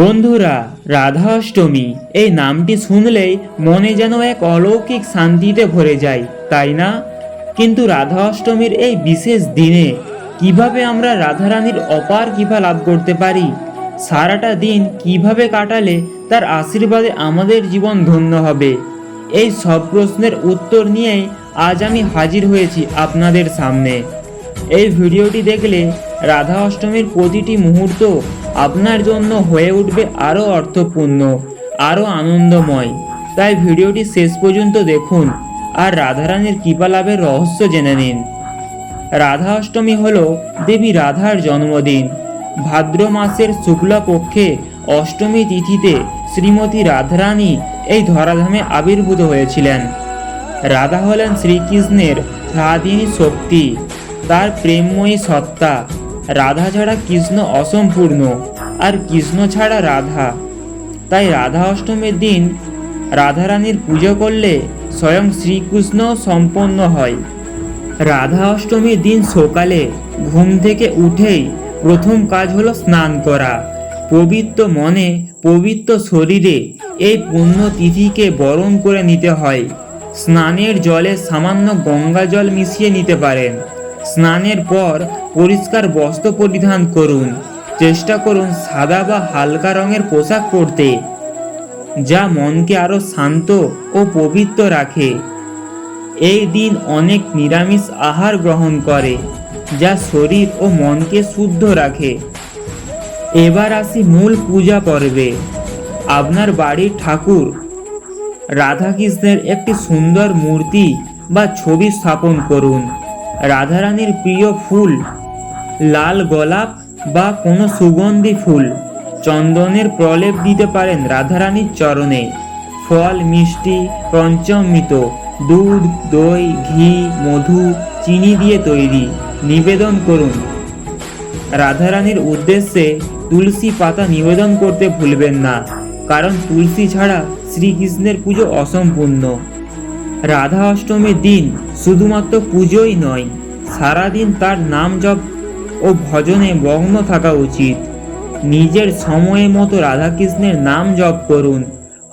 বন্ধুরা, রাধা অষ্টমী, এই নামটি শুনলেই মনে যেন এক অলৌকিক শান্তিতে ভরে যায়, তাই না? কিন্তু রাধা অষ্টমীর এই বিশেষ দিনে কীভাবে আমরা রাধারানীর অপার কৃপা লাভ করতে পারি? সারাটা দিন কীভাবে কাটালে তার আশীর্বাদে আমাদের জীবন ধন্য হবে? এই সব প্রশ্নের উত্তর নিয়েই আজ আমি হাজির হয়েছি আপনাদের সামনে। এই ভিডিওটি দেখলে রাধা অষ্টমীর প্রতিটি মুহূর্ত আপনার জন্য হয়ে উঠবে আরও অর্থপূর্ণ আরও আনন্দময়। তাই ভিডিওটি শেষ পর্যন্ত দেখুন আর রাধারানীর কৃপা লাভের রহস্য জেনে নিন। রাধা অষ্টমী হল দেবী রাধার জন্মদিন। ভাদ্র মাসের শুক্লা পক্ষে অষ্টমী তিথিতে শ্রীমতী রাধারানী এই ধরাধামে আবির্ভূত হয়েছিলেন। রাধা হলেন শ্রীকৃষ্ণের স্বাধীনী শক্তি, তার প্রেমময়ী সত্তা। রাধা ছাড়া কৃষ্ণ অসম্পূর্ণ, আর কৃষ্ণ ছাড়া রাধা। তাই রাধা অষ্টমীর দিন রাধারানীর পুজো করলে স্বয়ং শ্রীকৃষ্ণ সম্পন্ন হয়। রাধা অষ্টমীর দিন সকালে ঘুম থেকে উঠেই প্রথম কাজ হলো স্নান করা। পবিত্র মনে, পবিত্র শরীরে এই পুণ্য তিথিকে বরণ করে নিতে হয়। স্নানের জলে সামান্য গঙ্গা জল মিশিয়ে নিতে পারেন। স্নানের পর পরিষ্কার বস্ত্র পরিধান করুন। চেষ্টা করুন সাদা বা হালকা রঙের পোশাক পরতে, যা মনকে আরও শান্ত ও পবিত্র রাখে। এই দিন অনেক নিরামিষ আহার গ্রহণ করে, যা শরীর ও মনকে শুদ্ধ রাখে। এবার আসি মূল পূজা পর্বে। আপনার বাড়ির ঠাকুর রাধাকৃষ্ণের একটি সুন্দর মূর্তি বা ছবি স্থাপন করুন। রাধারানীর প্রিয় ফুল, লাল গোলাপ বা কোনো সুগন্ধি ফুল, চন্দনের প্রলেপ দিতে পারেন রাধারানীর চরণে। ফল, মিষ্টি, পঞ্চমৃত, দুধ, দই, ঘি, মধু, চিনি দিয়ে তৈরি। নিবেদন করুন। রাধারানীর উদ্দেশ্যে তুলসী পাতা নিবেদন করতে ভুলবেন না, কারণ তুলসী ছাড়া শ্রীকৃষ্ণের পুজো অসম্পূর্ণ। রাধা অষ্টমীর দিন শুধুমাত্র পুজোই নয়, সারাদিন তার নাম জপ ও ভজনে মগ্ন থাকা উচিত। নিজের সময় মতো রাধাকৃষ্ণের নাম জপ করুন।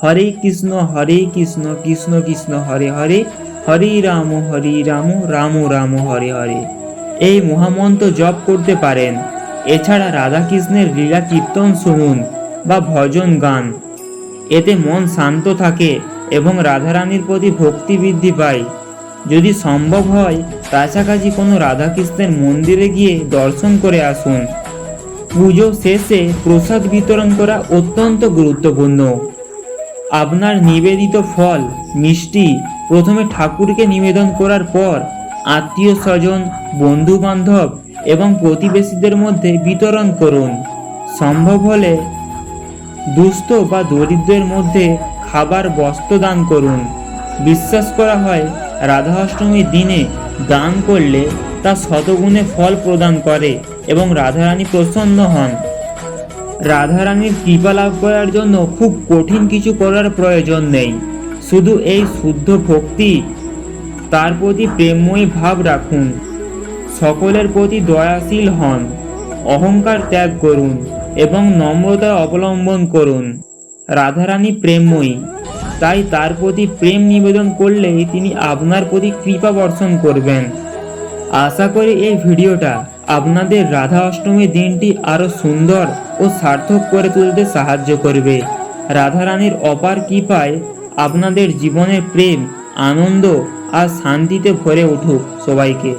হরে কৃষ্ণ হরে কৃষ্ণ কৃষ্ণ কৃষ্ণ, হরে হরে হরে রাম হরে রাম রাম রাম, হরে হরে। এই মহামন্ত্র জপ করতে পারেন। এছাড়া রাধাকৃষ্ণের লীলা কীর্তন শুনুন বা ভজন গান। এতে মন শান্ত থাকে এবং রাধারানীর প্রতি ভক্তি বৃদ্ধি পায়। যদি সম্ভব হয়, কাছাকাছি কোনো রাধাকৃষ্ণের মন্দিরে গিয়ে দর্শন করে আসুন। পুজো শেষে প্রসাদ বিতরণ করা অত্যন্ত গুরুত্বপূর্ণ। আপনার নিবেদিত ফল, মিষ্টি, প্রথমে ঠাকুরকে নিবেদন করার পর আত্মীয় স্বজন বন্ধু বান্ধব এবং প্রতিবেশীদের মধ্যে বিতরণ করুন। সম্ভব হলে দুস্থ বা দরিদ্রের মধ্যে খাবার বস্ত্র দান করুন। বিশ্বাস করা হয় রাধা অষ্টমীর দিনে দান করলে তা শতগুণে ফল প্রদান করে এবং রাধারানী প্রসন্ন হন। রাধারানীর কৃপা লাভ করার জন্য খুব কঠিন কিছু করার প্রয়োজন নেই। শুধু এই শুদ্ধ ভক্তি, তার প্রতি প্রেমময়ী ভাব রাখুন। সকলের প্রতি দয়াশীল হন। অহংকার ত্যাগ করুন এবং নম্রতা অবলম্বন করুন। রাধারানী প্রেমময়ী। তাই তার প্রতি প্রেম নিবেদন করলেই তিনি আপনার প্রতি কৃপা বর্ষণ করবেন। আশা করি এই ভিডিওটা আপনাদের রাধা অষ্টমীর দিনটি আরও সুন্দর ও সার্থক করে তুলতে সাহায্য করবে। রাধারানীর অপার কৃপায় আপনাদের জীবনের প্রেম, আনন্দ আর শান্তিতে ভরে উঠুক সবাইকে।